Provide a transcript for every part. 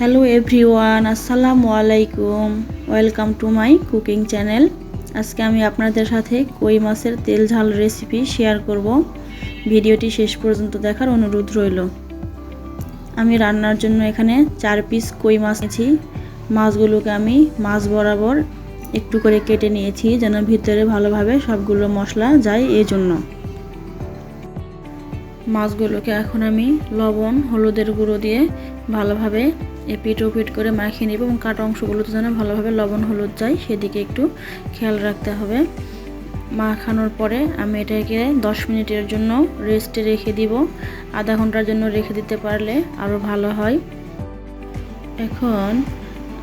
Hello everyone আসসালামু আলাইকুম welcome to my cooking channel আজকে আমি আপনাদের সাথে কই মাছের তেল ঝাল রেসিপি শেয়ার করব। ভিডিওটি শেষ পর্যন্ত দেখার অনুরোধ রইল। আমি রান্নার জন্য এখানে চার পিস কই মাছ নিয়েছি। মাছগুলোকে আমি মাছ বরাবর একটু করে কেটে নিয়েছি যেন ভিতরে ভালোভাবে সবগুলো মশলা যায় এই জন্য মাছগুলোকে এখন আমি লবণ, হলুদের গুঁড়ো দিয়ে ভালোভাবে এপিট ওপিট করে মাখিয়ে নেব এবং কাটা অংশগুলোতে যেন ভালোভাবে লবণ, হলুদ যায়, সেদিকে একটু খেয়াল রাখতে হবে। মাখানোর পরে আমি এটাকে দশ মিনিটের জন্য রেস্টে রেখে দিব। আধা ঘণ্টার জন্য রেখে দিতে পারলে আরও ভালো হয়। এখন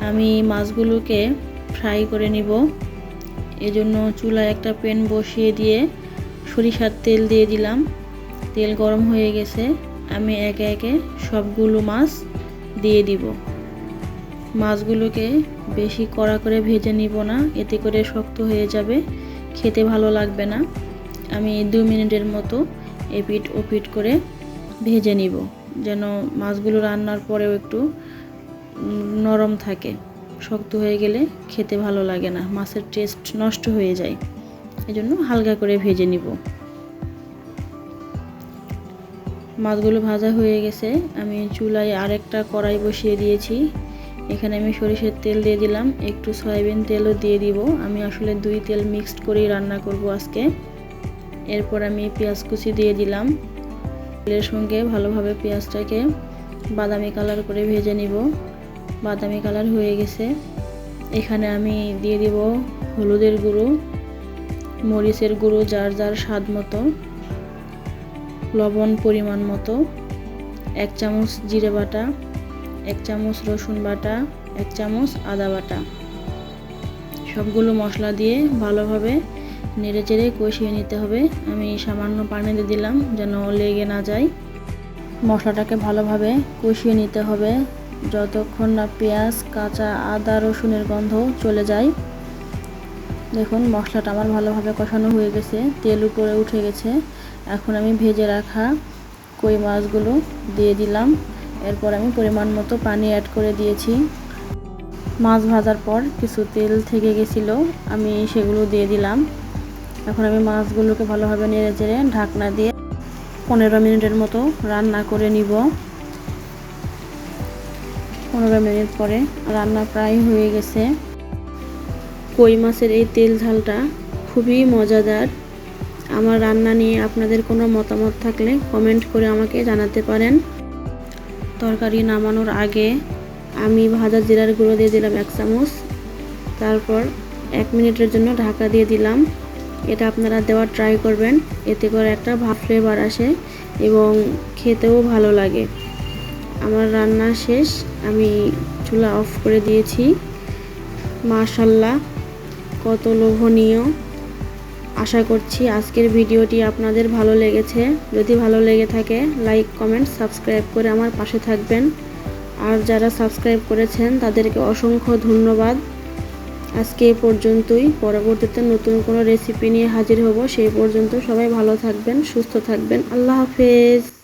আমি মাছগুলোকে ফ্রাই করে নিব। এজন্য চুলায় একটা প্যান বসিয়ে দিয়ে সরিষার তেল দিয়ে দিলাম। তেল গরম হয়ে গেছে, আমি একে একে সবগুলো মাছ দিয়ে দিব। মাছগুলোকে বেশি কড়া করে ভেজে নিব না, এতে করে শক্ত হয়ে যাবে, খেতে ভালো লাগবে না। আমি দু মিনিটের মতো এপিট ওপিট করে ভেজে নিব, যেন মাছগুলো রান্নার পরেও একটু নরম থাকে। শক্ত হয়ে গেলে খেতে ভালো লাগে না, মাছের টেস্ট নষ্ট হয়ে যায়। এজন্য হালকা করে ভেজে নিব। মাছগুলো ভাজা হয়ে গেছে। আমি চুলায় আরেকটা কড়াই বসিয়ে দিয়েছি। এখানে আমি সরিষার তেল দিয়ে দিলাম। একটু সয়াবিন তেলও দিয়ে দিব। আমি আসলে দুই তেল মিক্সড করেই রান্না করব আজকে। এরপর আমি পেঁয়াজ কুচি দিয়ে দিলাম। তেলের সঙ্গে ভালোভাবে পেঁয়াজটাকে বাদামি কালার করে ভেজে নিব। বাদামি কালার হয়ে গেছে। এখানে আমি দিয়ে দিব হলুদের গুঁড়ো, মরিচের গুঁড়ো যার যার স্বাদ মতো। লবণ পরিমাণ মতো, এক চামচ জিরে বাটা, এক চামচ রসুন বাটা, এক চামচ আদা বাটা। সবগুলো মশলা দিয়ে ভালোভাবে নেড়ে চেড়ে কষিয়ে নিতে হবে। আমি সামান্য পানি দিয়ে দিলাম যেন লেগে না যায়। মশলাটাকে ভালোভাবে কষিয়ে নিতে হবে যতক্ষণ না পেঁয়াজ, কাঁচা আদা, রসুনের গন্ধ চলে যায়। দেখুন, মশলাটা আমার ভালোভাবে কষানো হয়ে গেছে, তেল উপরে উঠে গেছে। এখন আমি ভেজে রাখা কই মাছগুলো দিয়ে দিলাম। এরপর আমি পরিমাণ মতো পানি অ্যাড করে দিয়েছি। মাছ ভাজার পর কিছু তেল থেকে গেছিল, আমি সেগুলো দিয়ে দিলাম। এখন আমি মাছগুলোকে ভালোভাবে নেড়ে চেড়ে ঢাকনা দিয়ে পনেরো মিনিটের মতো রান্না করে নিব। পনেরো মিনিট পরে রান্না প্রায় হয়ে গেছে। কই মাছের এই তেল ঝালটা খুবই মজাদার। আমার রান্না নিয়ে আপনাদের কোনো মতামত থাকলে কমেন্ট করে আমাকে জানাতে পারেন। তরকারি নামানোর আগে আমি ভাজা জিরার গুঁড়ো দিয়ে দিলাম এক চামচ। তারপর এক মিনিটের জন্য ঢাকা দিয়ে দিলাম। এটা আপনারা দেওয়ার ট্রাই করবেন। এতে করে একটা ভাব ফ্লেভার আসে এবং খেতেও ভালো লাগে। আমার রান্না শেষ। আমি চুলা অফ করে দিয়েছি। মাশাল্লাহ কত লোভনীয়। আশা করছি আজকের ভিডিওটি আপনাদের ভালো লেগেছে। যদি ভালো লেগে থাকে লাইক কমেন্ট সাবস্ক্রাইব করে আমার পাশে থাকবেন। আর যারা সাবস্ক্রাইব করেছেন, তাদেরকে অসংখ্য ধন্যবাদ। আজকে এ পর্যন্তই। পরবর্তীতে নতুন কোনো রেসিপি নিয়ে হাজির হব, সেই পর্যন্ত সবাই ভালো থাকবেন, সুস্থ থাকবেন। আল্লাহ হাফেজ।